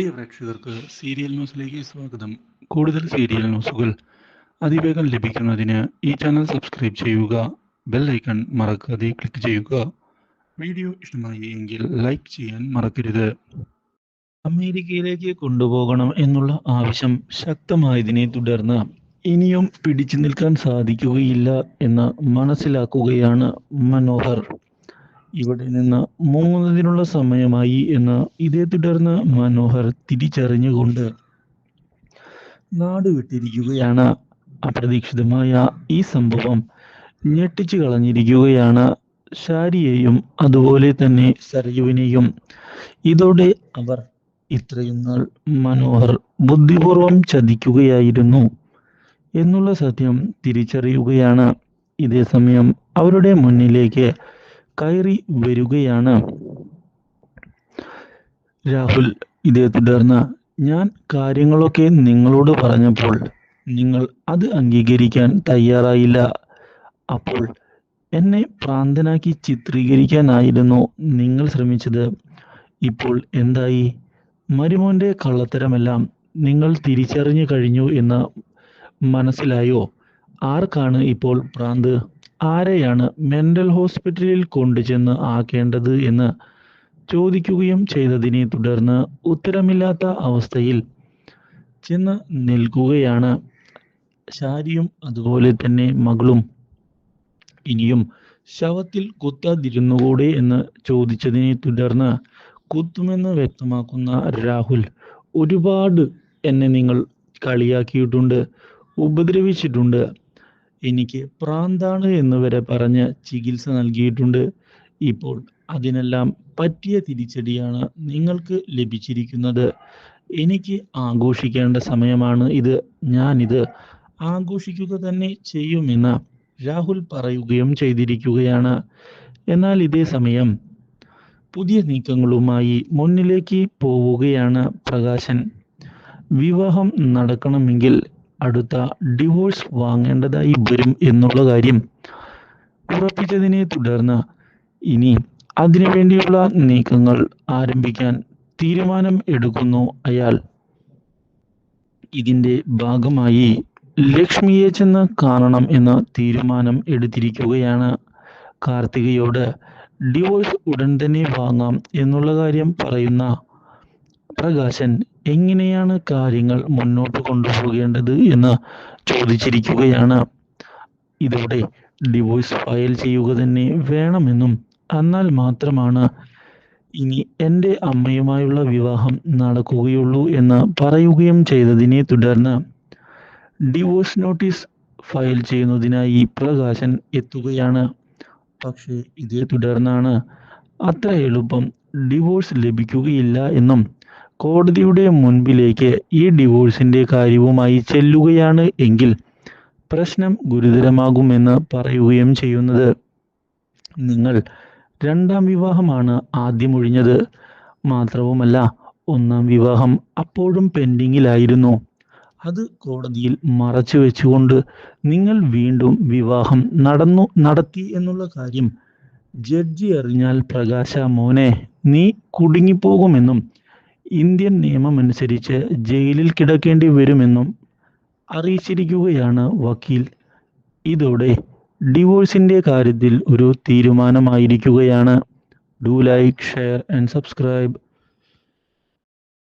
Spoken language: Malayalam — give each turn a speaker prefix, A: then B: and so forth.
A: പ്രിയ പ്രേക്ഷകർക്ക് സീരിയൽ ന്യൂസിലേക്ക് സ്വാഗതം. കൂടുതൽ സീരിയൽ ന്യൂസുകൾ അതിവേഗം ലഭിക്കുന്നതിന് ഈ ചാനൽ സബ്സ്ക്രൈബ് ചെയ്യുക ബെൽ ഐക്കൺ മറക്കാതെ ക്ലിക്ക് ചെയ്യുക. വീഡിയോ ഇഷ്ടമായി എങ്കിൽ ലൈക്ക് ചെയ്യാൻ മറക്കരുത്. അമേരിക്കയിലേക്ക് കൊണ്ടുപോകണം എന്നുള്ള ആവശ്യം ശക്തമായതിനെ തുടർന്ന് ഇനിയും പിടിച്ചു നിൽക്കാൻ സാധിക്കുകയില്ല എന്ന് മനസ്സിലാക്കുകയാണ് മനോഹർ. ഇവിടെ നിന്ന് മുങ്ങുന്നതിനുള്ള സമയമായി എന്ന് ഇതേ തുടർന്ന് മനോഹർ തിരിച്ചറിഞ്ഞുകൊണ്ട് നാടുവിട്ടിരിക്കുകയാണ്. അപ്രതീക്ഷിതമായ ഈ സംഭവം ഞെട്ടിച്ചു കളഞ്ഞിരിക്കുകയാണ്. ഷാരിയെയും അതുപോലെ തന്നെ സരയുവിനെയും. ഇതോടെ അവർ ഇത്രയും നാൾ മനോഹർ ബുദ്ധിപൂർവം ചതിക്കുകയായിരുന്നു എന്നുള്ള സത്യം തിരിച്ചറിയുകയാണ്. ഇതേ സമയം അവരുടെ മുന്നിലേക്ക് കയറി വരികയാണ്. രാഹുൽ ഇതേ തുടർന്ന് ഞാൻ കാര്യങ്ങളൊക്കെ നിങ്ങളോട് പറഞ്ഞപ്പോൾ നിങ്ങൾ അത് അംഗീകരിക്കാൻ തയ്യാറായില്ല. അപ്പോൾ എന്നെ പ്രാന്തനാക്കി ചിത്രീകരിക്കാനായിരുന്നു നിങ്ങൾ ശ്രമിച്ചത്. ഇപ്പോൾ എന്തായി? മരുമോന്റെ കള്ളത്തരമെല്ലാം നിങ്ങൾ തിരിച്ചറിഞ്ഞു കഴിഞ്ഞു എന്ന് മനസ്സിലായോ? ആർക്കാണ് ഇപ്പോൾ പ്രാന്ത്? ആരെയാണ് മെന്റൽ ഹോസ്പിറ്റലിൽ കൊണ്ടുചെന്ന് ആക്കേണ്ടത് എന്ന് ചോദിക്കുകയും ചെയ്തതിനെ തുടർന്ന് ഉത്തരമില്ലാത്ത അവസ്ഥയിൽ ചെന്ന് നിൽക്കുകയാണ്. ഷാരിയും അതുപോലെ തന്നെ മകളും ഇനിയും ശവത്തിൽ കുത്താതിരുന്നുകൂടെ എന്ന് ചോദിച്ചതിനെ തുടർന്ന് കുത്തുമെന്ന് വ്യക്തമാക്കുന്ന രാഹുൽ ഒരുപാട് എന്നെ നിങ്ങൾ കളിയാക്കിയിട്ടുണ്ട് ഉപദ്രവിച്ചിട്ടുണ്ട്. എനിക്ക് പ്രാന്താണ് എന്ന് വരെ പറഞ്ഞ് ചികിത്സ നൽകിയിട്ടുണ്ട്. ഇപ്പോൾ അതിനെല്ലാം പറ്റിയ തിരിച്ചടിയാണ് നിങ്ങൾക്ക് ലഭിച്ചിരിക്കുന്നത്. എനിക്ക് ആഘോഷിക്കേണ്ട സമയമാണ് ഇത്. ഞാനിത് ആഘോഷിക്കുക തന്നെ ചെയ്യുമെന്ന് രാഹുൽ പറയുകയും ചെയ്തിരിക്കുകയാണ്. എന്നാൽ ഇതേ സമയം പുതിയ നീക്കങ്ങളുമായി മുന്നിലേക്ക് പോവുകയാണ് പ്രകാശൻ. വിവാഹം നടക്കണമെങ്കിൽ അടുത്ത ഡിവോഴ്സ് വാങ്ങേണ്ടതായി വരും എന്നുള്ള കാര്യം ഉറപ്പിച്ചതിനെ തുടർന്ന് ഇനി അതിനു വേണ്ടിയുള്ള നീക്കങ്ങൾ ആരംഭിക്കാൻ തീരുമാനം എടുക്കുന്നു അയാൾ. ഇതിന്റെ ഭാഗമായി ലക്ഷ്മിയെ ചെന്ന് കാണണം എന്ന തീരുമാനം എടുത്തിരിക്കുകയാണ്. കാർത്തികയോട് ഡിവോഴ്സ് ഉടൻ തന്നെ വാങ്ങാം എന്നുള്ള കാര്യം പറയുന്ന പ്രകാശൻ എങ്ങനെയാണ് കാര്യങ്ങൾ മുന്നോട്ട് കൊണ്ടുപോകേണ്ടത് എന്ന് ചോദിച്ചിരിക്കുകയാണ്. ഇതോടെ ഡിവോഴ്സ് ഫയൽ ചെയ്യുക തന്നെ വേണമെന്നും എന്നാൽ മാത്രമാണ് ഇനി എന്റെ അമ്മയുമായുള്ള വിവാഹം നടക്കുകയുള്ളൂ എന്ന് പറയുകയും ചെയ്തതിനെ തുടർന്ന് ഡിവോഴ്സ് നോട്ടീസ് ഫയൽ ചെയ്യുന്നതിനായി പ്രകാശൻ എത്തുകയാണ്. പക്ഷേ ഇതേ തുടർന്നാണ് അത്ര എളുപ്പം ഡിവോഴ്സ് ലഭിക്കുകയില്ല എന്നും കോടതിയുടെ മുൻപിലേക്ക് ഈ ഡിവോഴ്സിന്റെ കാര്യവുമായി ചെല്ലുകയാണ് എങ്കിൽ പ്രശ്നം ഗുരുതരമാകുമെന്ന് പറയുകയും ചെയ്യുന്നത്. നിങ്ങൾ രണ്ടാം വിവാഹമാണ് ആദ്യം ഒഴിഞ്ഞത്. മാത്രവുമല്ല ഒന്നാം വിവാഹം അപ്പോഴും പെൻഡിങ്ങിലായിരുന്നു. അത് കോടതിയിൽ മറച്ചു വെച്ചുകൊണ്ട് നിങ്ങൾ വീണ്ടും വിവാഹം നടന്നു നടത്തി എന്നുള്ള കാര്യം ജഡ്ജി അറിഞ്ഞാൽ പ്രകാശ മോനെ നീ കുടുങ്ങിപ്പോകുമെന്നും ഇന്ത്യൻ നിയമം അനുസരിച്ച് ജയിലിൽ കിടക്കേണ്ടി വരുമെന്നും അറിയിച്ചിരിക്കുകയാണ് വക്കീൽ. ഇതോടെ ഡിവോഴ്സിന്റെ കാര്യത്തിൽ ഒരു തീരുമാനമായിരിക്കുകയാണ്. Do like share and subscribe